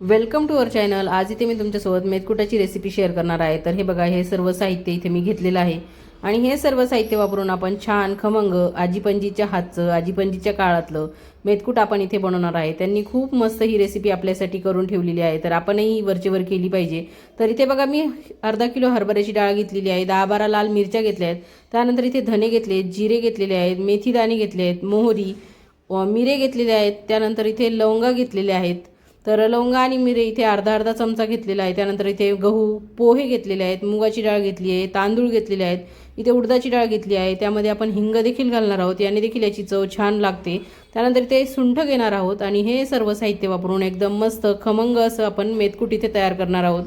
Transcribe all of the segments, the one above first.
Welcome to our channel आज इथे मी तुमच्यासोबत मेथकुटाची रेसिपी शेअर करणार आहे. तर हे बघा हे सर्व साहित्य इथे मी घेतलेलं आहे. आणि हे सर्व साहित्य वापरून आपण छान खमंग आजीपंजीच्या हातचं आजीपंजीच्या काळातलं मेथकूट आपण इथे बनवणार आहे. त्यांनी खूप मस्त ही रेसिपी आपल्यासाठी करून ठेवलेली आहे. तर आपणही वरचेवर केली पाहिजे. तर इथे बघा मी अर्धा किलो हरभऱ्याची डाळ घेतलेली आहे. दहा बारा लाल मिरच्या घेतल्या आहेत. त्यानंतर इथे धने घेतले जिरे घेतलेले आहेत मेथी दाणे घेतले आहेत मोहरी मिरे घेतलेले आहेत. त्यानंतर इथे लवंगा घेतलेले आहेत. तर लवंगा आणि मिरे इथे अर्धा अर्धा चमचा घेतलेला आहे. त्यानंतर इथे गहू पोहे घेतलेले आहेत मुगाची डाळ घेतली आहे तांदूळ घेतलेले आहेत इथे उडदाची डाळ घेतली आहे. त्यामध्ये आपण हिंग देखील घालणार आहोत. याने देखील याची चव छान लागते. त्यानंतर इथे सुंठ घेणार आहोत आणि हे सर्व साहित्य वापरून एकदम मस्त खमंग असं आपण मेतकूट इथे तयार करणार आहोत.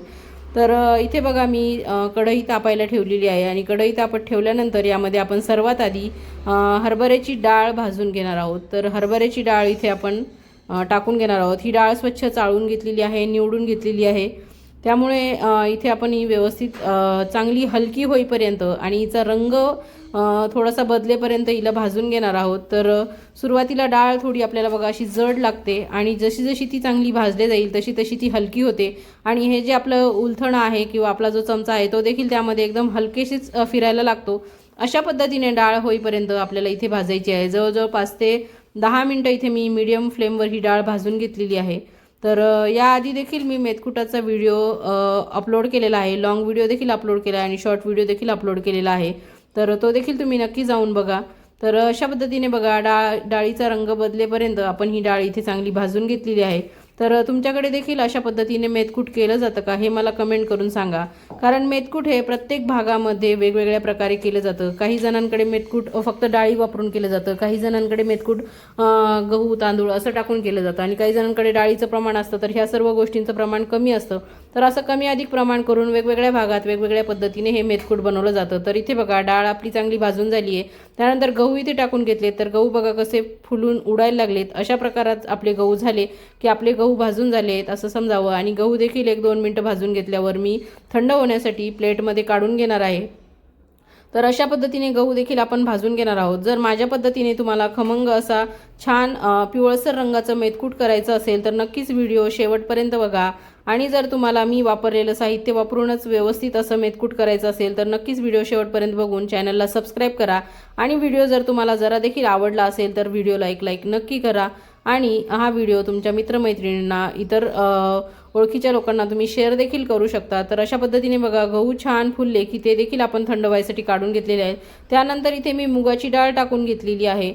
तर इथे बघा मी कढई तापायला ठेवलेली आहे आणि कढई तापत ठेवल्यानंतर यामध्ये आपण सर्वात आधी हरभऱ्याची डाळ भाजून घेणार आहोत. तर हरभऱ्याची डाळ इथे आपण टाकून घेणार आहोत. ही डाळ स्वच्छ चाळून घेतलेली आहे निवडून घेतलेली आहे. त्यामुळे इथे आपण ही व्यवस्थित चांगली हलकी होईपर्यंत आणि हिचा रंग थोडासा बदलेपर्यंत हिला भाजून घेणार आहोत. तर सुरुवातीला डाळ थोडी आपल्याला बघा अशी जड लागते आणि जशी जशी ती चांगली भाजली जाईल तशी तशी ती हलकी होते. आणि हे जे आपलं उलथणं आहे किंवा आपला जो चमचा आहे तो देखील त्यामध्ये एकदम हलकेशीच फिरायला लागतो. अशा पद्धतीने डाळ होईपर्यंत आपल्याला इथे भाजायची आहे. जवळजवळ पाच ते दहा मिनटं इथे मी मीडियम फ्लेमवर ही डाळ भाजून घेतलेली आहे. तर याआधी देखील मी मेथकुटाचा व्हिडिओ अपलोड केलेला आहे. लॉंग व्हिडिओ देखील अपलोड केला आहे आणि शॉर्ट व्हिडिओ देखील अपलोड केलेला आहे. तर तो देखील तुम्ही नक्की जाऊन बघा. तर अशा पद्धतीने बघा डाळ डाळीचा रंग बदलेपर्यंत आपण ही डाळ इथे चांगली भाजून घेतलेली आहे. तर तुमच्याकडे देखील अशा पद्धतीने मेतकूट केलं जातं का हे मला कमेंट करून सांगा. कारण मेतकूट हे प्रत्येक भागामध्ये वेगवेगळ्या प्रकारे केलं जातं. काही जणांकडे मेतकूट फक्त डाळी वापरून केलं जातं. काही जणांकडे मेतकूट गहू तांदूळ असं टाकून केलं जातं. आणि काही जणांकडे डाळीचं प्रमाण असतं तर ह्या सर्व गोष्टींचं प्रमाण कमी असतं. तर असं कमी अधिक प्रमाण करून वेगवेगळ्या भागात वेगवेगळ्या पद्धतीने हे मेतकूट बनवलं जातं. तर इथे बघा डाळ आपली चांगली भाजून झाली आहे त्यानंतर गहू इथे टाकून घेतले. तर गहू बघा कसे फुलून उडायला लागलेत. अशा प्रकारात आपले गहू झाले की आपले गहू भाजून झाले आहेत असं समजावं. आणि गहू देखील एक दोन मिनटं भाजून घेतल्यावर मी थंड होण्यासाठी प्लेटमध्ये काढून घेणार आहे. तर अशा पद्धतीने गहू देखील आपण भाजून घेणार आहोत. जर माझ्या पद्धतीने तुम्हाला खमंग असा छान पिवळसर रंगाचं मेथकूट करायचं असेल तर नक्कीच व्हिडिओ शेवटपर्यंत बघा. आणि जर तुम्हाला मी वापरलेलं साहित्य वापरूनच व्यवस्थित असं मेथकूट करायचं असेल तर नक्कीच व्हिडिओ शेवटपर्यंत बघून चॅनलला सबस्क्राईब करा. आणि व्हिडिओ जर तुम्हाला जरा देखील आवडला असेल तर व्हिडिओला एक लाईक नक्की करा. आणि हा व्हिडिओ तुमच्या मित्रमैत्रिणींना इतर ओळखीच्या लोकांना तुम्ही शेअर देखील करू शकता. तर अशा पद्धतीने बघा गहू छान फुलले की ते देखील आपण थंड व्हायसाठी काढून घेतलेले आहेत. त्यानंतर इथे मी मुगाची डाळ टाकून घेतलेली आहे.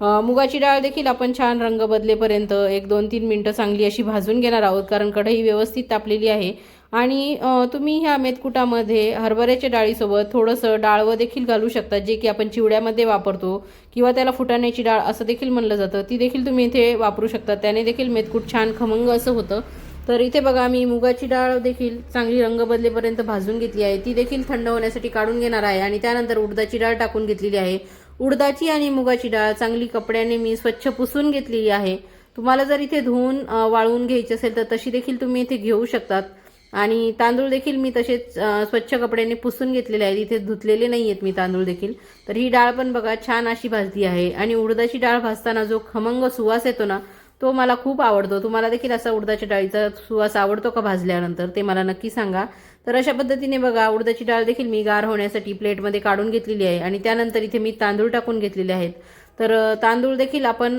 मुगाची डाळ देखील आपण छान रंग बदलेपर्यंत एक दोन तीन मिनटं चांगली अशी भाजून घेणार आहोत कारण कढई व्यवस्थित तापलेली आहे. आणि तुम्ही ह्या मेतकुटामध्ये हरभऱ्याच्या डाळीसोबत थोडंसं डाळवं देखील घालू शकता जे की आपण चिवड्यामध्ये वापरतो किंवा त्याला फुटाण्याची डाळ असं देखील म्हणलं जातं. ती देखील तुम्ही इथे वापरू शकता. त्याने देखील मेतकूट छान खमंग असं होतं. तर इथे बघा मी मुगाची डाळ देखील चांगली रंग बदलेपर्यंत भाजून घेतली आहे. ती देखील थंड होण्यासाठी काढून घेणार आहे आणि त्यानंतर उडदाची डाळ टाकून घेतलेली आहे. उडदाची आणि मुगाची डाळ चांगली कपड्याने मी स्वच्छ पुसून घेतलेली आहे. तुम्हाला जर इथे धुवून वाळवून घ्यायची असेल तर तशी देखील तुम्ही इथे घेऊ शकतात. आणि तांदूळ देखील मी तसेच स्वच्छ कपड्याने पुसून घेतलेले आहेत. इथे धुतलेले नाही आहेत मी तांदूळ देखील. तर ही डाळ पण बघा छान अशी भाजली आहे. आणि उडदाची डाळ भाजताना जो खमंग सुवास येतो ना तो मला खूप आवडतो. तुम्हाला देखील असा उडदाच्या डाळीचा सुवास आवडतो का भाजल्यानंतर ते मला नक्की सांगा. तर अशा पद्धतीने बघा उडदाची डाळ देखील मी गार होण्यासाठी प्लेटमध्ये काढून घेतलेली आहे आणि त्यानंतर इथे मी तांदूळ टाकून घेतलेले आहेत. तर तांदूळ देखील आपण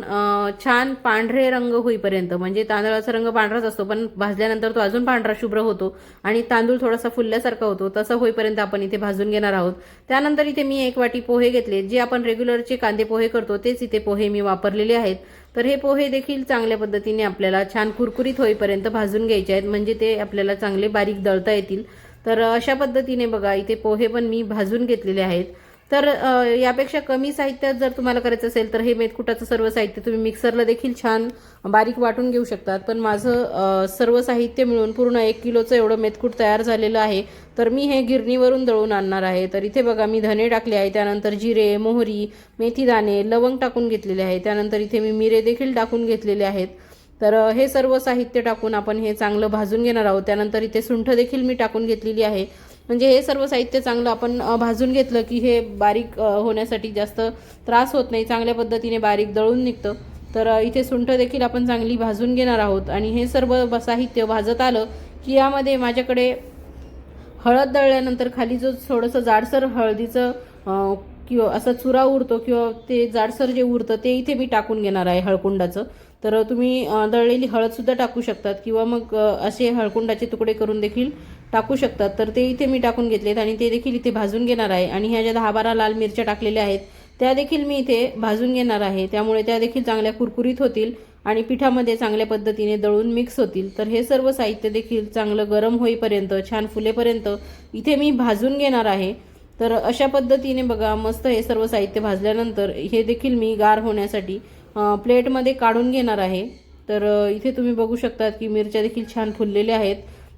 छान पांढरे रंग होईपर्यंत म्हणजे तांदळाचा रंग पांढराच असतो पण भाजल्यानंतर तो अजून पांढरा शुभ्र होतो आणि तांदूळ थोडासा फुलल्यासारखा होतो. तसं होईपर्यंत आपण इथे भाजून घेणार आहोत. त्यानंतर इथे मी एक वाटी पोहे घेतले. जे आपण रेग्युलरचे कांदे पोहे करतो तेच इथे पोहे मी वापरलेले आहेत. तर हे पोहे देखील चांगल्या पद्धतीने आपल्याला छान कुरकुरीत होईपर्यंत भाजून घ्यायचे आहेत. म्हणजे ते आपल्याला चांगले बारीक दळता येतील. तर अशा पद्धतीने बघा इथे पोहे पण मी भाजून घेतलेले आहेत. तर यापेक्षा कमी साहित्यात जर तुम्हाला करायचं असेल तर हे मेथकुटाचं सर्व साहित्य तुम्ही मिक्सरला देखील छान बारीक वाटून घेऊ शकतात. पण माझं सर्व साहित्य मिळून पूर्ण एक किलोचं एवढं मेथकूट तयार झालेलं आहे. तर मी हे गिरणीवरून दळून आणणार आहे. तर इथे बघा मी धने टाकले आहे. त्यानंतर जिरे मोहरी मेथी दाणे लवंग टाकून घेतलेले आहे. त्यानंतर इथे मी मिरे देखील टाकून घेतलेले आहेत. तर हे सर्व साहित्य टाकून आपण हे चांगलं भाजून घेणार आहोत. त्यानंतर इथे सुंठ देखील मी टाकून घेतलेली आहे. म्हणजे हे सर्व साहित्य चांगलं आपण भाजून घेतलं की हे बारीक होण्यासाठी जास्त त्रास होत नाही चांगल्या पद्धतीने बारीक दळून निघतं. तर इथे सुंठ देखील आपण चांगली भाजून घेणार आहोत. आणि हे सर्व साहित्य भाजत आलं की यामध्ये माझ्याकडे हळद दळल्यानंतर खाली जो थोडंसं जाडसर हळदीचं किंवा असा चुरा उरतो किंवा ते जाडसर जे उरतं ते इथे मी टाकून घेणार आहे हळकुंडाचं. तर तुम्ही दळलेली हळदसुद्धा टाकू शकतात किंवा मग असे हळकुंडाचे तुकडे करून देखील टाकू शकतात. तर ते इथे मी टाकून घेतलेत आणि ते देखील इथे भाजून घेणार आहे. आणि ह्या ज्या दहा बारा लाल मिरच्या टाकलेल्या आहेत त्या देखील मी इथे भाजून घेणार आहे. त्यामुळे त्या देखील चांगल्या कुरकुरीत होतील आणि पिठामध्ये चांगल्या पद्धतीने दळून मिक्स होतील. तर हे सर्व साहित्य देखील चांगलं गरम होईपर्यंत छान फुलेपर्यंत इथे मी भाजून घेणार आहे. तर अशा पद्धतीने बघा मस्त हे सर्व साहित्य भाजल्यानंतर हे देखील मी गार होण्यासाठी प्लेटमध्ये काढून घेणार आहे. तर इथे तुम्ही बघू शकतात की मिरच्या देखील छान फुललेल्या आहेत.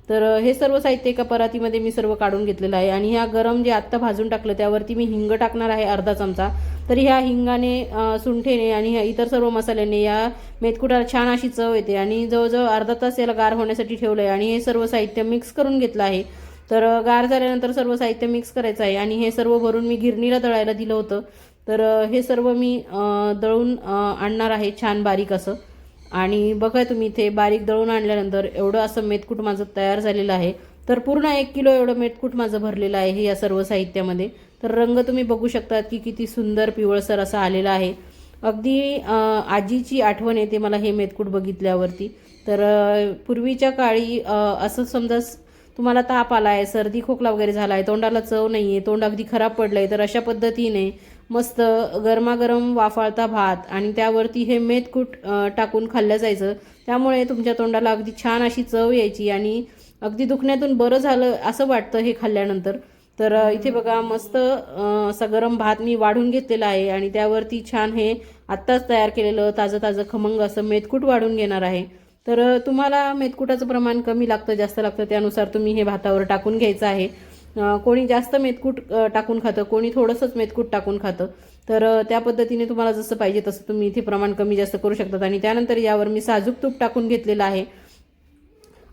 तर हे सर्व साहित्य एका परातीमध्ये मी सर्व काढून घेतलेलं आहे आणि ह्या गरम जे आत्ता भाजून टाकलं त्यावरती मी हिंग टाकणार आहे अर्धा चमचा. तर ह्या हिंगाने सुंठेने आणि ह्या इतर सर्व मसाल्याने या मेथकुटाला छान अशी चव येते आणि जवळजवळ अर्धा तास याला गार होण्यासाठी ठेवलं आहे आणि हे सर्व साहित्य मिक्स करून घेतलं आहे. तर गार झाल्यानंतर सर्व साहित्य मिक्स करायचं आहे आणि हे सर्व भरून मी गिरणीला दळायला दिलं होतं. तर हे सर्व मी दळून आणणार आहे छान बारीक असं. आणि बघा तुम्ही इथे बारीक दळून आणल्यानंतर एवढं असं मेथकूट माझं तयार झालेलं आहे. तर पूर्ण एक किलो एवढं मेथकूट माझं भरलेलं आहे हे या सर्व साहित्यामध्ये. तर रंग तुम्ही बघू शकतात की किती सुंदर पिवळसर असा आलेला आहे. अगदी आजीची आठवण येते मला हे मेथकूट बघितल्यावरती. तर पूर्वीच्या काळी असं समजा स- तुम्हाला ताप आला आहे सर्दी खोकला वगैरे झाला आहे तोंडाला चव नाही आहे तोंड अगदी खराब पडलं आहे तर अशा पद्धतीने मस्त गरमागरम वाफाळता भात आणि त्यावरती हे मेथकूट टाकून खाल्लं जायचं. त्यामुळे तुमच्या तोंडाला अगदी छान अशी चव यायची आणि अगदी दुखण्यातून बरं झालं असं वाटतं हे खाल्ल्यानंतर. तर इथे बघा मस्त असं असा गरम भात मी वाढून घेतलेला आहे आणि त्यावरती छान हे आत्ताच तयार केलेलं ताजं ताजं खमंग असं मेथकूट वाढून घेणार आहे. तर तुम्हाला मेथकुटाचं प्रमाण कमी लागतं जास्त लागतं त्यानुसार तुम्ही हे भातावर टाकून घ्यायचं आहे. कोणी जास्त मेथकूट टाकून खातं कोणी थोडंसंच मेथकूट टाकून खातं. तर त्या पद्धतीने तुम्हाला जसं पाहिजे तसं तुम्ही इथे प्रमाण कमी जास्त करू शकतात. आणि त्यानंतर यावर मी साजूक तूप टाकून घेतलेलं आहे.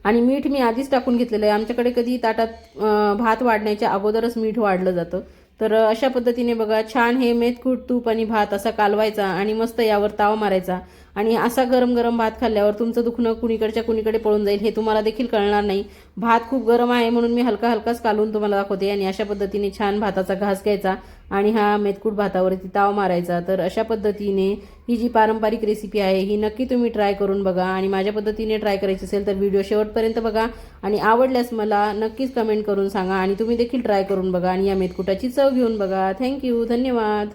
आणि मीठ मी आधीच टाकून घेतलेलं आहे. आमच्याकडे कधी ताटात भात वाढण्याच्या अगोदरच मीठ वाढलं जातं. तर अशा पद्धतीने बघा छान हे मेथकूट तूप आणि भात असा कालवायचा आणि मस्त यावर ताव मारायचा. आणि असा गरम गरम भात खाल्ल्यावर तुमचं दुखणं कुणीकडच्या कुणीकडे पळून जाईल हे तुम्हाला देखील कळणार नाही. भात खूप गरम आहे म्हणून मी हलका हलकाच कालून तुम्हाला दाखवते आणि अशा पद्धतीने छान भाताचा घास घ्यायचा. आणि हा मेथकूट भातावरती ताव मारायचा. तर अशा पद्धतीने ही जी पारंपरिक रेसिपी आहे ही नक्की तुम्ही ट्राय करून बघा. आणि माझ्या पद्धतीने ट्राय करायची असेल तर व्हिडिओ शेवटपर्यंत बघा. आणि आवडल्यास मला नक्कीच कमेंट करून सांगा. आणि तुम्ही देखील ट्राय करून बघा. आणि या मेथकुटाची चव घेऊन बघा. थँक्यू धन्यवाद.